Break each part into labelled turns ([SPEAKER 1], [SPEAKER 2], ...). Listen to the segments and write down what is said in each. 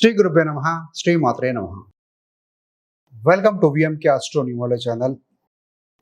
[SPEAKER 1] శ్రీ గురుభ్యో నమ శ్రీ మాత్రే నమ. వెల్కమ్ టు విఎంకే అస్ట్రో న్యూమోలో ఛానల్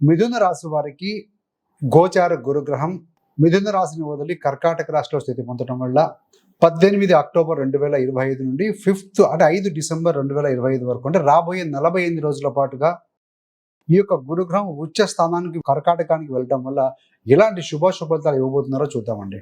[SPEAKER 1] మిథున రాశి వారికి గోచార గురుగ్రహం. మిథున రాశిని వదిలి కర్కాటక రాశిలో స్థితి పొందడం వల్ల పద్దెనిమిది అక్టోబర్ రెండు వేల ఇరవై ఐదు నుండి ఫిఫ్త్ అంటే ఐదు డిసెంబర్ రెండు వేల ఇరవై ఐదు వరకు అంటే రాబోయే నలభై ఎనిమిది రోజుల పాటుగా ఈ యొక్క గురుగ్రహం ఉచ్చ స్థానానికి కర్కాటకానికి వెళ్ళడం వల్ల ఎలాంటి శుభాశుభాలు ఇవ్వబోతున్నారో చూద్దామండి.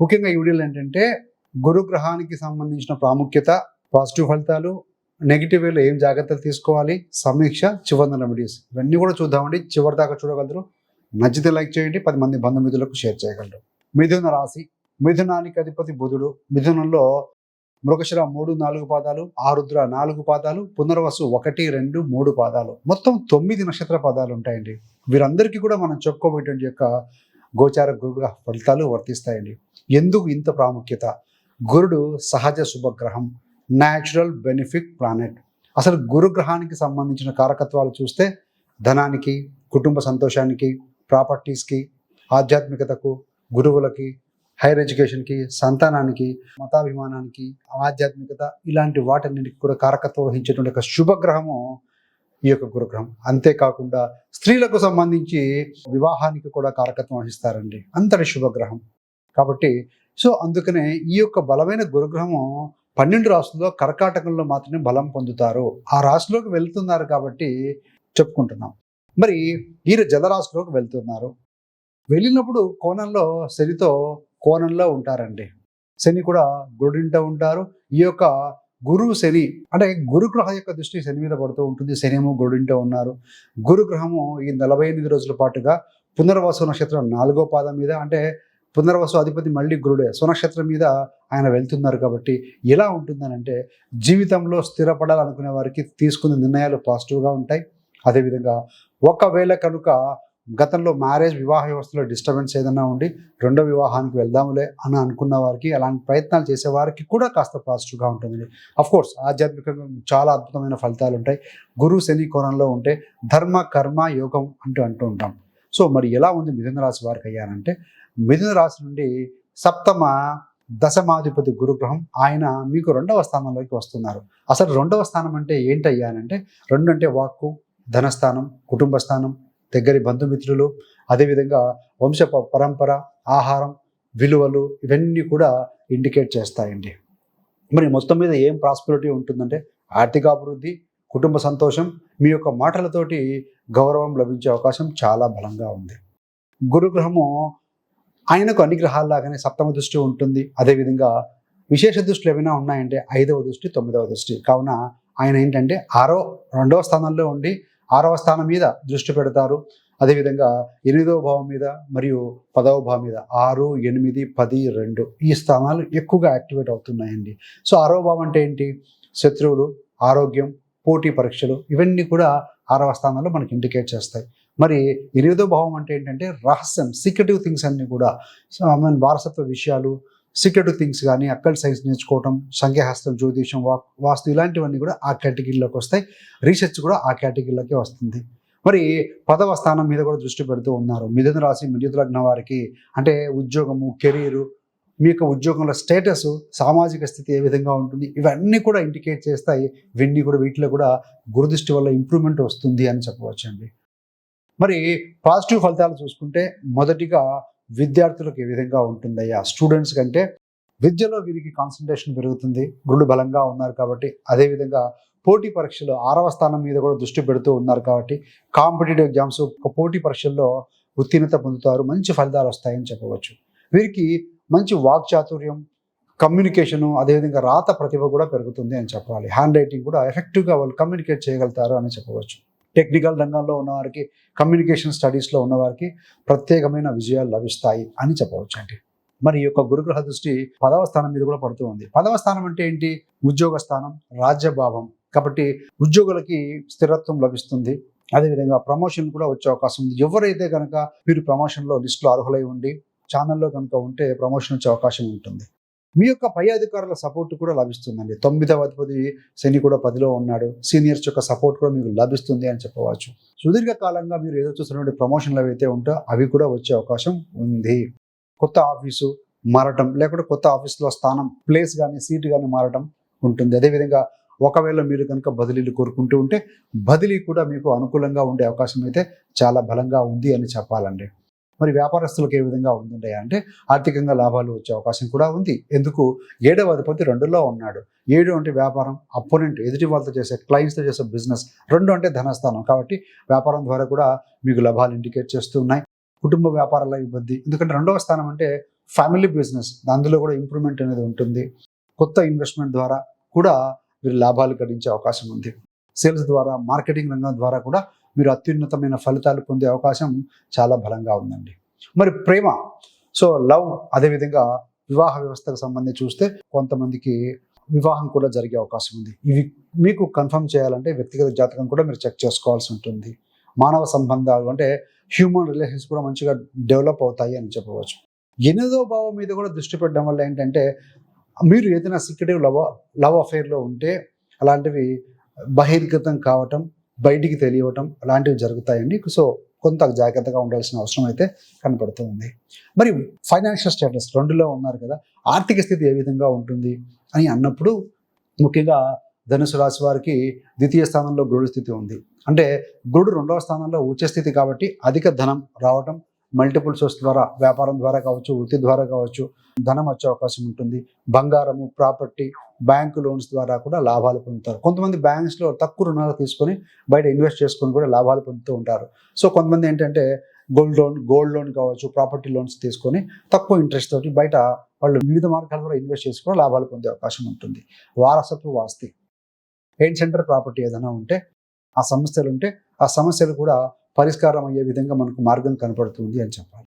[SPEAKER 1] ముఖ్యంగా ఈ వీడియోలు ఏంటంటే గురుగ్రహానికి సంబంధించిన ప్రాముఖ్యత పాజిటివ్ ఫలితాలు నెగిటివ్ వేలో ఏం జాగ్రత్తలు తీసుకోవాలి? సమీక్ష చివరి రెమెడీస్ ఇవన్నీ కూడా చూద్దామండి. చివరి దాకా చూడగలరు. నచ్చితే లైక్ చేయండి. పది మంది బంధుమిత్రులకు షేర్ చేయగలరు. మిథున రాశి. మిథునానికి అధిపతి బుధుడు. మిథునంలో మృగశిర మూడు నాలుగు పాదాలు ఆరుద్ర నాలుగు పాదాలు పునర్వసు ఒకటి రెండు మూడు పాదాలు. మొత్తం తొమ్మిది నక్షత్ర పాదాలు ఉంటాయండి. వీరందరికీ కూడా మనం చెప్పుకోబోయేటువంటి యొక్క గోచార గురుగ్రహ ఫలితాలు వర్తిస్తాయండి. ఎందుకు ఇంత ప్రాముఖ్యత? గురుడు సహజ శుభగ్రహం. న్యాచురల్ బెనిఫిట్ ప్లానెట్ అసలు గురుగ్రహానికి సంబంధించిన కారకత్వాలు చూస్తే ధనానికి కుటుంబ సంతోషానికి ప్రాపర్టీస్కి ఆధ్యాత్మికతకు గురువులకి హైయర్ ఎడ్యుకేషన్కి సంతానానికి మతాభిమానానికి ఆధ్యాత్మికత ఇలాంటి వాటన్నిటికి కూడా కారకత్వం వహించేటువంటి ఒక శుభగ్రహము ఈ యొక్క గురుగ్రహం. అంతేకాకుండా స్త్రీలకు సంబంధించి వివాహానికి కూడా కారకత్వం వహిస్తారండి. అంతటి శుభగ్రహం. కాబట్టి సో అందుకనే ఈ యొక్క బలమైన గురుగ్రహము పన్నెండు రాసుల్లో కర్కాటకంలో మాత్రమే బలం పొందుతారు. ఆ రాశిలోకి వెళ్తున్నారు కాబట్టి చెప్పుకుంటున్నాం. మరి వీరు జలరాశిలోకి వెళ్తున్నారు. వెళ్ళినప్పుడు కోణంలో శనితో కోణంలో ఉంటారండి. శని కూడా గురుడింట ఉంటారు. ఈ యొక్క గురువు శని అంటే గురుగ్రహం యొక్క దృష్టి శని మీద పడుతూ ఉంటుంది. శనిము గురుడింట ఉన్నారు. గురుగ్రహము ఈ నలభై ఎనిమిది రోజుల పాటుగా పునర్వాస నక్షత్రం నాలుగో పాదం మీద అంటే పునర్వసు అధిపతి మళ్ళీ గురుడే. స్వనక్షత్రం మీద ఆయన వెళ్తున్నారు కాబట్టి ఎలా ఉంటుందనంటే జీవితంలో స్థిరపడాలనుకునే వారికి తీసుకునే నిర్ణయాలు పాజిటివ్గా ఉంటాయి. అదేవిధంగా ఒకవేళ కనుక గతంలో మ్యారేజ్ వివాహ వ్యవస్థలో డిస్టర్బెన్స్ ఏదైనా ఉండి రెండో వివాహానికి వెళ్దాములే అని అనుకున్న వారికి అలాంటి ప్రయత్నాలు చేసే వారికి కూడా కాస్త పాజిటివ్గా ఉంటుంది కోర్స్ ఆధ్యాత్మికంగా చాలా అద్భుతమైన ఫలితాలు ఉంటాయి. గురు శని కోణంలో ఉంటే ధర్మ కర్మ యోగం అంటూ అంటూ ఉంటాం. సో మరి ఎలా ఉంది మిథున రాశి వారికి అయ్యానంటే మిథున రాశి నుండి సప్తమ దశమాధిపతి గురుగ్రహం ఆయన మీకు రెండవ స్థానంలోకి వస్తున్నారు. అసలు రెండవ స్థానం అంటే ఏంటయ్యానంటే రెండు అంటే వాక్కు ధనస్థానం కుటుంబ స్థానం దగ్గరి బంధుమిత్రులు అదేవిధంగా వంశ పరంపర ఆహారం విలువలు ఇవన్నీ కూడా ఇండికేట్ చేస్తాయండి. మరి మొత్తం మీద ఏం ప్రాస్పరిటీ ఉంటుందంటే ఆర్థికాభివృద్ధి కుటుంబ సంతోషం మీ యొక్క మాటలతోటి గౌరవం లభించే అవకాశం చాలా బలంగా ఉంది. గురుగ్రహము ఆయనకు అన్ని గ్రహాల్లాగానే సప్తమ దృష్టి ఉంటుంది. అదేవిధంగా విశేష దృష్టిలు ఏమైనా ఉన్నాయంటే ఐదవ దృష్టి తొమ్మిదవ దృష్టి. కావున ఆయన ఏంటంటే ఆరో రెండవ స్థానంలో ఉండి ఆరవ స్థానం మీద దృష్టి పెడతారు. అదేవిధంగా ఎనిమిదవ భావం మీద మరియు పదవ భావం మీద ఆరు ఎనిమిది పది రెండు ఈ స్థానాలు ఎక్కువగా యాక్టివేట్ అవుతున్నాయండి. సో ఆరవ భావం అంటే ఏంటి? శత్రువులు ఆరోగ్యం పోటీ పరీక్షలు ఇవన్నీ కూడా ఆరవ స్థానంలో మనకి ఇండికేట్ చేస్తాయి. మరి ఎనిమిదో భావం అంటే ఏంటంటే రహస్యం సీక్రెటివ్ థింగ్స్ అన్నీ కూడా. సో వారసత్వ విషయాలు సీక్రెటివ్ థింగ్స్ కానీ అక్కల్ సైన్స్ నేర్చుకోవటం సంఖ్యాహస్తం జ్యోతిషం వా వాస్తు ఇలాంటివన్నీ కూడా ఆ కేటగిరీలోకి వస్తాయి. రీసెర్చ్ కూడా ఆ కేటగిరీలోకే వస్తుంది. మరి పదవ స్థానం మీద కూడా దృష్టి పెడుతూ ఉన్నారు. మిథున రాశి మిథున వారికి అంటే ఉద్యోగము కెరీరు మీ యొక్క ఉద్యోగంలో స్టేటస్ సామాజిక స్థితి ఏ విధంగా ఉంటుంది ఇవన్నీ కూడా ఇండికేట్ చేస్తాయి. ఇవన్నీ కూడా వీటిలో కూడా గురుదృష్టి వల్ల ఇంప్రూవ్మెంట్ వస్తుంది అని చెప్పవచ్చండి. మరి పాజిటివ్ ఫలితాలు చూసుకుంటే మొదటిగా విద్యార్థులకు ఏ విధంగా ఉంటుందయ్యా? స్టూడెంట్స్ కంటే విద్యలో వీరికి కాన్సన్ట్రేషన్ పెరుగుతుంది గురుడు బలంగా ఉన్నారు కాబట్టి అదేవిధంగా పోటీ పరీక్షలు ఆరవ స్థానం మీద కూడా దృష్టి పెడుతూ ఉన్నారు కాబట్టి కాంపిటేటివ్ ఎగ్జామ్స్ పోటీ పరీక్షల్లో ఉత్తీర్ణత పొందుతారు మంచి ఫలితాలు వస్తాయని చెప్పవచ్చు. వీరికి మంచి వాక్చాతుర్యం కమ్యూనికేషను అదేవిధంగా రాత ప్రతిభ కూడా పెరుగుతుంది అని చెప్పాలి. హ్యాండ్ రైటింగ్ కూడా ఎఫెక్టివ్గా వాళ్ళు కమ్యూనికేట్ చేయగలుగుతారు అని చెప్పవచ్చు. టెక్నికల్ రంగంలో ఉన్నవారికి కమ్యూనికేషన్ స్టడీస్లో ఉన్నవారికి ప్రత్యేకమైన విజయాలు లభిస్తాయి అని చెప్పవచ్చు అండి మరి ఈ యొక్క గురుగ్రహ దృష్టి పదవ స్థానం మీద కూడా పడుతూ ఉంది. పదవ స్థానం అంటే ఏంటి? ఉద్యోగ స్థానం రాజ్యభావం. కాబట్టి ఉద్యోగులకి స్థిరత్వం లభిస్తుంది. అదేవిధంగా ప్రమోషన్ కూడా వచ్చే అవకాశం ఉంది. ఎవరైతే కనుక మీరు ప్రమోషన్లో లిస్టులో అర్హులై ఉండి ఛానల్లో కనుక ఉంటే ప్రమోషన్ వచ్చే అవకాశం ఉంటుంది. మీ యొక్క పై అధికారుల సపోర్ట్ కూడా లభిస్తుందండి. తొమ్మిదవ అధిపతి శని కూడా పదిలో ఉన్నాడు. సీనియర్స్ యొక్క సపోర్ట్ కూడా మీకు లభిస్తుంది అని చెప్పవచ్చు. సుదీర్ఘ కాలంగా మీరు ఏదో చూసినటువంటి ప్రమోషన్లు ఏవైతే ఉంటో అవి కూడా వచ్చే అవకాశం ఉంది. కొత్త ఆఫీసు మారటం లేకుంటే కొత్త ఆఫీస్లో స్థానం ప్లేస్ కానీ సీట్ కానీ మారటం ఉంటుంది. అదేవిధంగా ఒకవేళ మీరు కనుక బదిలీలు కోరుకుంటూ ఉంటే బదిలీ కూడా మీకు అనుకూలంగా ఉండే అవకాశం అయితే చాలా బలంగా ఉంది అని చెప్పాలండి. మరి వ్యాపారస్తులకు ఏ విధంగా ఉందండి అంటే ఆర్థికంగా లాభాలు వచ్చే అవకాశం కూడా ఉంది. ఎందుకు? ఏడవ అధిపతి రెండులో ఉన్నాడు. ఏడు అంటే వ్యాపారం అపోనెంట్ ఎదుటి వాళ్ళతో చేసే క్లయింట్స్తో చేసే బిజినెస్ రెండు అంటే ధనస్థానం. కాబట్టి వ్యాపారం ద్వారా కూడా మీకు లాభాలు ఇండికేట్ చేస్తూ ఉన్నాయి. కుటుంబ వ్యాపారాల ఇబ్బంది. ఎందుకంటే రెండవ స్థానం అంటే ఫ్యామిలీ బిజినెస్ అందులో కూడా ఇంప్రూవ్మెంట్ అనేది ఉంటుంది. కొత్త ఇన్వెస్ట్మెంట్ ద్వారా కూడా మీరు లాభాలు గడించే అవకాశం ఉంది. సేల్స్ ద్వారా మార్కెటింగ్ రంగం ద్వారా కూడా మీరు అత్యున్నతమైన ఫలితాలు పొందే అవకాశం చాలా బలంగా ఉందండి. మరి ప్రేమ సో లవ్ అదేవిధంగా వివాహ వ్యవస్థకు సంబంధించి చూస్తే కొంతమందికి వివాహం కూడా జరిగే అవకాశం ఉంది. ఇవి మీకు కన్ఫర్మ్ చేయాలంటే వ్యక్తిగత జాతకం కూడా మీరు చెక్ చేసుకోవాల్సి ఉంటుంది. మానవ సంబంధాలు అంటే హ్యూమన్ రిలేషన్స్ కూడా మంచిగా డెవలప్ అవుతాయి అని చెప్పవచ్చు. ఎనిమిదో భావం మీద కూడా దృష్టి పెట్టడం వల్ల ఏంటంటే మీరు ఏదైనా సీక్రెటివ్ లవ్ లవ్ అఫేర్లో ఉంటే అలాంటివి బహిర్గతం కావటం బయటికి తెలియవటం అలాంటివి జరుగుతాయండి. సో కొంత జాగ్రత్తగా ఉండాల్సిన అవసరం అయితే కనపడుతూ ఉంది. మరి ఫైనాన్షియల్ స్టేటస్ రెండులో ఉన్నారు కదా ఆర్థిక స్థితి ఏ విధంగా ఉంటుంది అని అన్నప్పుడు ముఖ్యంగా ధనుసు రాశి వారికి ద్వితీయ స్థానంలో గురుడు స్థితి ఉంది. అంటే గురుడు రెండవ స్థానంలో ఉచ్చ స్థితి కాబట్టి అధిక ధనం రావటం మల్టిపుల్ సోర్స్ ద్వారా వ్యాపారం ద్వారా కావచ్చు వృత్తి ద్వారా కావచ్చు ధనం వచ్చే అవకాశం ఉంటుంది. బంగారము ప్రాపర్టీ బ్యాంకు లోన్స్ ద్వారా కూడా లాభాలు పొందుతారు. కొంతమంది బ్యాంక్స్లో తక్కువ రుణాలు తీసుకొని బయట ఇన్వెస్ట్ చేసుకొని కూడా లాభాలు పొందుతూ ఉంటారు. సో కొంతమంది ఏంటంటే గోల్డ్ లోన్ గోల్డ్ లోన్ కావచ్చు ప్రాపర్టీ లోన్స్ తీసుకొని తక్కువ ఇంట్రెస్ట్ తోటి బయట వాళ్ళు వివిధ మార్గాల ద్వారా ఇన్వెస్ట్ చేసి కూడా లాభాలు పొందే అవకాశం ఉంటుంది. వారసత్వ వాస్తి ఎయిడ్ సెంటర్ ప్రాపర్టీ ఏదైనా ఉంటే ఆ సమస్యలు ఉంటే ఆ సమస్యలు కూడా పరిష్కారం అయ్యే విధంగా మనకు మార్గం కనపడుతుంది అని చెప్పాలి.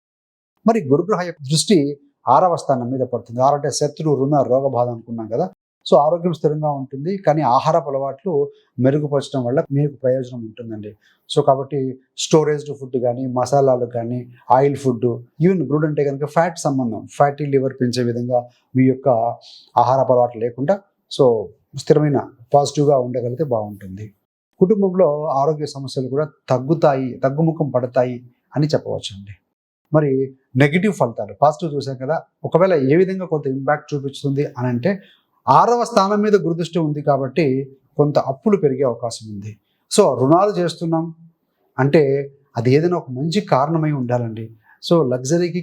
[SPEAKER 1] మరి గురుగ్రహ యొక్క దృష్టి ఆరవ స్థానం మీద పడుతుంది. ఆరంటే శత్రు రుణ రోగ బాధ అనుకున్నాం కదా సో ఆరోగ్యం స్థిరంగా ఉంటుంది కానీ ఆహారపు అలవాట్లు మెరుగుపరచడం వల్ల మీకు ప్రయోజనం ఉంటుందండి. సో కాబట్టి స్టోరేజ్డ్ ఫుడ్ కానీ మసాలాలు కానీ ఆయిల్ ఫుడ్ ఈవెన్ గ్రూడ్ అంటే కనుక ఫ్యాట్ సంబంధం ఫ్యాటీ లివర్ పెంచే విధంగా మీ యొక్క ఆహారపు అలవాట్లు లేకుండా సో స్థిరమైన పాజిటివ్గా ఉండగలిగితే బాగుంటుంది. కుటుంబంలో ఆరోగ్య సమస్యలు కూడా తగ్గుతాయి తగ్గుముఖం పడతాయి అని చెప్పవచ్చు అండి మరి నెగిటివ్ ఫలితాలు పాజిటివ్ చూసాం కదా ఒకవేళ ఏ విధంగా కొంత ఇంపాక్ట్ చూపిస్తుంది అని అంటే ఆరవ స్థానం మీద గురుదృష్టి ఉంది కాబట్టి కొంత అప్పులు పెరిగే అవకాశం ఉంది. సో రుణాలు చేస్తున్నాం అంటే అది ఏదైనా ఒక మంచి కారణమై ఉండాలండి. సో లగ్జరీకి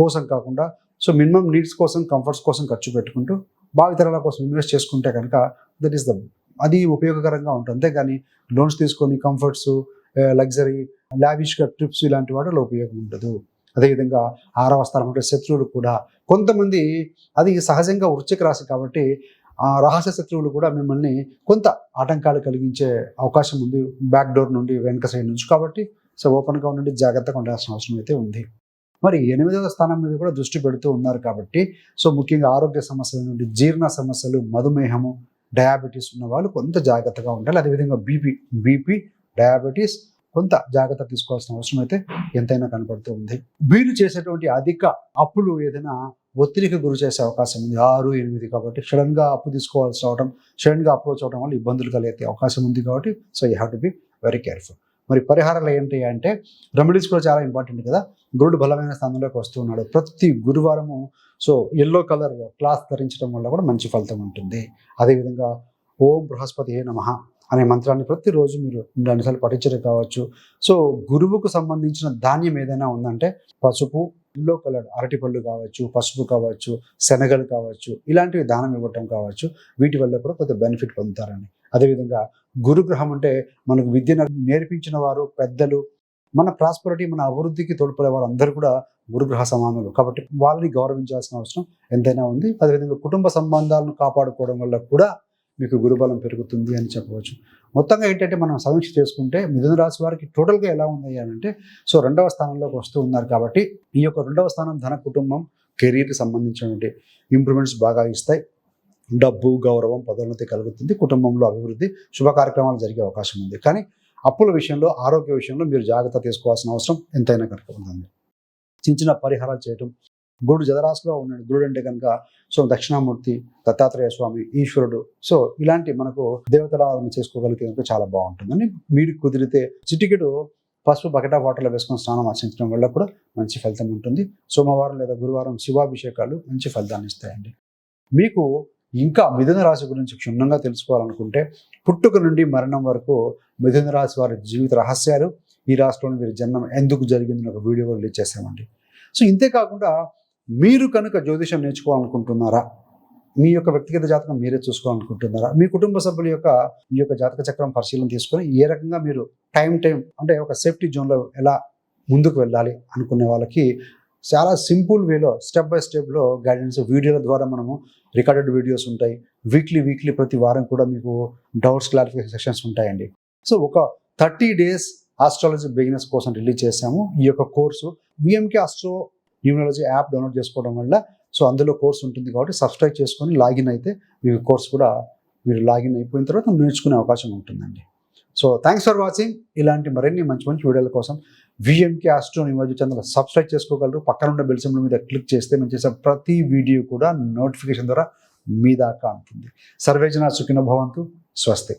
[SPEAKER 1] కోసం కాకుండా సో మినిమం నీడ్స్ కోసం కంఫర్ట్స్ కోసం ఖర్చు పెట్టుకుంటూ భావితరాల కోసం ఇన్వెస్ట్ చేసుకుంటే కనుక దట్ ఈస్ ద అది ఉపయోగకరంగా ఉంటుంది. అంతేగాని లోన్స్ తీసుకొని కంఫర్ట్స్ లగ్జరీ లావిష్గా ట్రిప్స్ ఇలాంటి వాటిలో ఉపయోగం ఉండదు. అదేవిధంగా ఆరవ స్థానం అంటే శత్రువులు కూడా. కొంతమంది అది సహజంగా వృశ్చిక రాశి కాబట్టి ఆ రహస్య శత్రువులు కూడా మిమ్మల్ని కొంత ఆటంకాలు కలిగించే అవకాశం ఉంది బ్యాక్ డోర్ నుండి వెనక సైడ్ నుంచి కాబట్టి. సో ఓపెన్గా ఉండి జాగ్రత్తగా ఉండాల్సిన అవసరం అయితే ఉంది. మరి ఎనిమిదవ స్థానం మీద కూడా దృష్టి పెడుతూ ఉన్నారు కాబట్టి. సో ముఖ్యంగా ఆరోగ్య సమస్యల నుండి జీర్ణ సమస్యలు మధుమేహము డయాబెటీస్ ఉన్న వాళ్ళు కొంత జాగ్రత్తగా ఉండాలి. అదేవిధంగా బీపీ బీపీ డయాబెటీస్ కొంత జాగ్రత్త తీసుకోవాల్సిన అవసరం అయితే ఎంతైనా కనపడుతూ ఉంది. వీరు చేసేటువంటి అధిక అప్పులు ఏదైనా ఒత్తిడికి గురి చేసే అవకాశం ఉంది. ఆరు ఎనిమిది కాబట్టి సడన్గా అప్పు తీసుకోవాల్సి అవడం సడన్గా అప్రోచ్ అవడం వల్ల ఇబ్బందులు కలిగే అవకాశం ఉంది కాబట్టి so you have to be very careful. మరి పరిహారాలు ఏంటి అంటే రెమెడీస్ కూడా చాలా ఇంపార్టెంట్ కదా. గురుడు బలమైన స్థానంలోకి వస్తూ ఉన్నాడు. ప్రతి గురువారము సో ఎల్లో కలర్ క్లాత్ ధరించడం వల్ల కూడా మంచి ఫలితం ఉంటుంది. అదేవిధంగా ఓం బృహస్పతి ఏ నమ అనే మంత్రాన్ని ప్రతిరోజు మీరు రెండుసార్లు పఠించడం కావచ్చు. సో గురువుకు సంబంధించిన ధాన్యం ఏదైనా ఉందంటే పసుపు ఎల్లో కలర్ అరటిపళ్ళు కావచ్చు పసుపు కావచ్చు శనగలు కావచ్చు ఇలాంటివి దానం ఇవ్వటం కావచ్చు. వీటి వల్ల కూడా కొంత బెనిఫిట్ పొందుతారండి అదేవిధంగా గురుగ్రహం అంటే మనకు విద్యను నేర్పించిన వారు పెద్దలు మన ప్రాస్పరిటీ మన అభివృద్ధికి తోడ్పడే వారు అందరూ కూడా గురుగ్రహ సమానులు. కాబట్టి వాళ్ళని గౌరవించాల్సిన అవసరం ఎంతైనా ఉంది. అదేవిధంగా కుటుంబ సంబంధాలను కాపాడుకోవడం వల్ల కూడా మీకు గురుబలం పెరుగుతుంది అని చెప్పవచ్చు. మొత్తంగా ఏంటంటే మనం సమీక్ష చేసుకుంటే మిథున రాశి వారికి టోటల్గా ఎలా ఉంది అని అంటే సో రెండవ స్థానంలోకి వస్తూ ఉన్నారు కాబట్టి ఈ యొక్క రెండవ స్థానం ధన కుటుంబం కెరీర్కి సంబంధించినటువంటి ఇంప్రూవ్మెంట్స్ బాగా ఇస్తాయి. డబ్బు గౌరవం పదోన్నతి కలుగుతుంది. కుటుంబంలో అభివృద్ధి శుభ కార్యక్రమాలు జరిగే అవకాశం ఉంది. కానీ అప్పుల విషయంలో ఆరోగ్య విషయంలో మీరు జాగ్రత్త తీసుకోవాల్సిన అవసరం ఎంతైనా కనుక ఉంటుంది చిన్న చిన్న పరిహారాలు చేయటం గురుడు జదరాశిలో ఉన్నాడు. గురుడు అంటే కనుక సో దక్షిణామూర్తి దత్తాత్రేయ స్వామి ఈశ్వరుడు. సో ఇలాంటి మనకు దేవతల ఆరాధన చేసుకోగలిగితే కనుక చాలా బాగుంటుందని మీరు కుదిరితే చిటికెడు పసుపు బకెట వాటర్లో వేసుకొని స్నానం ఆచరించడం వల్ల కూడా మంచి ఫలితం ఉంటుంది. సోమవారం లేదా గురువారం శివాభిషేకాలు మంచి ఫలితాన్ని ఇస్తాయండి. మీకు ఇంకా మిథున రాశి గురించి క్షుణ్ణంగా తెలుసుకోవాలనుకుంటే పుట్టుక నుండి మరణం వరకు మిథున రాశి వారి జీవిత రహస్యాలు ఈ రాష్ట్రంలో వీరి జన్మం ఎందుకు జరిగిందని ఒక వీడియో రిలీజ్ చేసామండి సో ఇంతే కాకుండా మీరు కనుక జ్యోతిషం నేర్చుకోవాలనుకుంటున్నారా? మీ యొక్క వ్యక్తిగత జాతకం మీరే చూసుకోవాలనుకుంటున్నారా? మీ కుటుంబ సభ్యుల యొక్క ఈ యొక్క జాతక చక్రం పరిశీలన తీసుకొని ఏ రకంగా మీరు టైం టైం అంటే ఒక సేఫ్టీ జోన్లో ఎలా ముందుకు వెళ్ళాలి అనుకునే వాళ్ళకి చాలా సింపుల్ వేలో స్టెప్ బై స్టెప్లో గైడెన్స్ వీడియోల ద్వారా మనము రికార్డెడ్ వీడియోస్ ఉంటాయి. వీక్లీ వీక్లీ ప్రతి వారం కూడా మీకు డౌట్స్ క్లారిఫికేషన్ సెక్షన్స్ ఉంటాయండి. సో ఒక థర్టీ డేస్ ఆస్ట్రాలజీ బిగినర్స్ కోసం రిలీజ్ చేశాము. ఈ యొక్క course VMK astro numerology app download చేసుకోవడం వల్ల సో అందులో కోర్స్ ఉంటుంది కాబట్టి సబ్స్క్రైబ్ చేసుకొని లాగిన్ అయితే మీ కోర్స్ కూడా మీరు లాగిన్ అయిపోయిన తర్వాత నేర్చుకునే అవకాశం ఉంటుందండి. సో థ్యాంక్స్ ఫర్ వాచింగ్ ఇలాంటి మరిన్ని మంచి మంచి వీడియోల కోసం VMK astro numerology channel subscribe చేసుకోగలరు. పక్కన ఉన్న బెల్ సింబల్ మీద క్లిక్ చేస్తే మేము చేసే ప్రతి వీడియో కూడా నోటిఫికేషన్ ద్వారా మీ దాకా అందుతుంది సర్వేజన సుఖిన భవంతు. స్వస్తి.